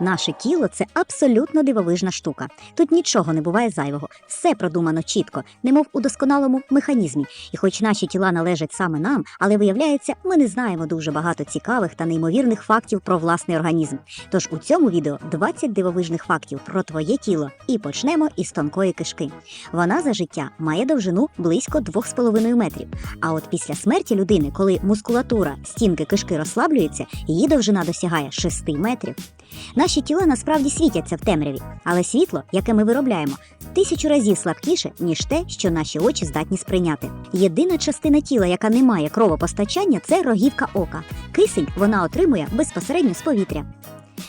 Наше тіло це абсолютно дивовижна штука. Тут нічого не буває зайвого, все продумано чітко, немов у досконалому механізмі. І хоч наші тіла належать саме нам, але виявляється, ми не знаємо дуже багато цікавих та неймовірних фактів про власний організм. Тож у цьому відео 20 дивовижних фактів про твоє тіло. І почнемо із тонкої кишки. Вона за життя має довжину близько 2,5 метрів. А от після смерті людини, коли мускулатура стінки кишки розслаблюється, її довжина досягає 6 метрів. Наші тіла насправді світяться в темряві, але світло, яке ми виробляємо, тисячу разів слабкіше, ніж те, що наші очі здатні сприйняти. Єдина частина тіла, яка не має кровопостачання, це рогівка ока. Кисень вона отримує безпосередньо з повітря.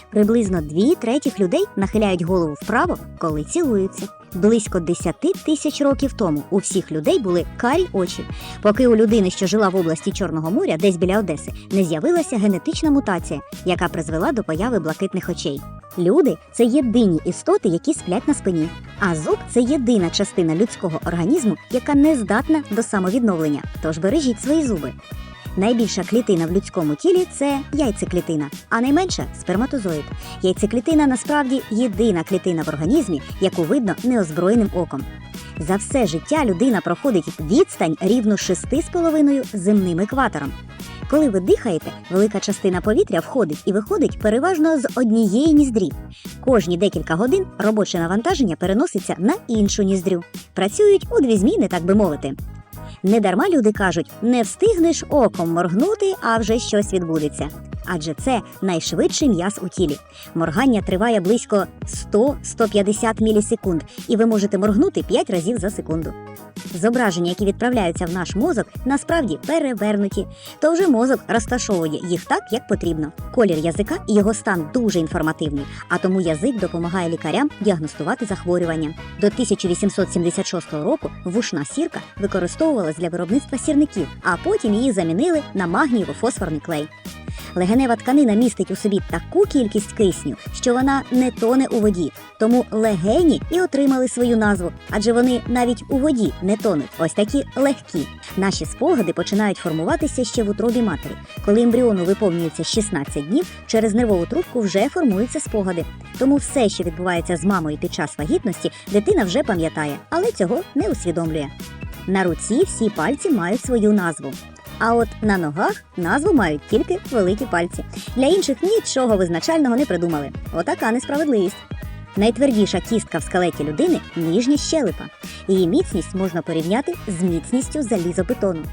Приблизно дві третіх людей нахиляють голову вправо, коли цілуються. Близько 10 тисяч років тому у всіх людей були карі очі, поки у людини, що жила в області Чорного моря, десь біля Одеси, не з'явилася генетична мутація, яка призвела до появи блакитних очей. Люди це єдині істоти, які сплять на спині. А зуб це єдина частина людського організму, яка не здатна до самовідновлення. Тож бережіть свої зуби. Найбільша клітина в людському тілі це яйцеклітина, а найменша сперматозоїд. Яйцеклітина насправді єдина клітина в організмі, яку видно неозброєним оком. За все життя людина проходить відстань рівно 6,5 земним екватором. Коли ви дихаєте, велика частина повітря входить і виходить переважно з однієї ніздрі. Кожні декілька годин робоче навантаження переноситься на іншу ніздрю. Працюють у дві зміни, так би мовити. Недарма люди кажуть, не встигнеш оком моргнути, а вже щось відбудеться. Адже це найшвидший м'яз у тілі. Моргання триває близько 100-150 мілісекунд, і ви можете моргнути 5 разів за секунду. Зображення, які відправляються в наш мозок, насправді перевернуті, то вже мозок розташовує їх так, як потрібно. Колір язика і його стан дуже інформативний, а тому язик допомагає лікарям діагностувати захворювання. До 1876 року вушна сірка використовувалась для виробництва сірників, а потім її замінили на магнієво-фосфорний клей. Легенева тканина містить у собі таку кількість кисню, що вона не тоне у воді. Тому легені і отримали свою назву, адже вони навіть у воді не тонуть. Ось такі легкі. Наші спогади починають формуватися ще в утробі матері. Коли ембріону виповнюється 16 днів, через нервову трубку вже формуються спогади. Тому все, що відбувається з мамою під час вагітності, дитина вже пам'ятає, але цього не усвідомлює. На руці всі пальці мають свою назву. А от на ногах назву мають тільки великі пальці. Для інших нічого визначального не придумали. Отака несправедливість. Найтвердіша кістка в скелеті людини ніжня щелепа. Її міцність можна порівняти з міцністю залізобетону.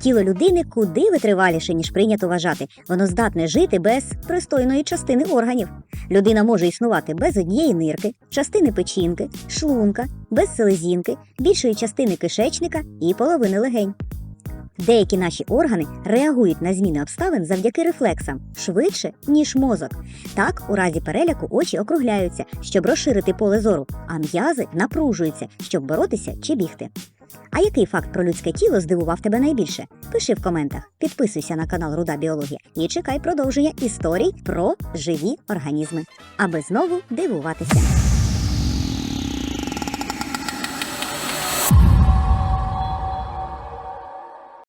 Тіло людини куди витриваліше, ніж прийнято вважати. Воно здатне жити без пристойної частини органів. Людина може існувати без однієї нирки, частини печінки, шлунка, без селезінки, більшої частини кишечника і половини легень. Деякі наші органи реагують на зміни обставин завдяки рефлексам швидше, ніж мозок. Так, у разі переляку очі округляються, щоб розширити поле зору, а м'язи напружуються, щоб боротися чи бігти. А який факт про людське тіло здивував тебе найбільше? Пиши в коментах, підписуйся на канал Руда Біологія і чекай продовження історій про живі організми, аби знову дивуватися.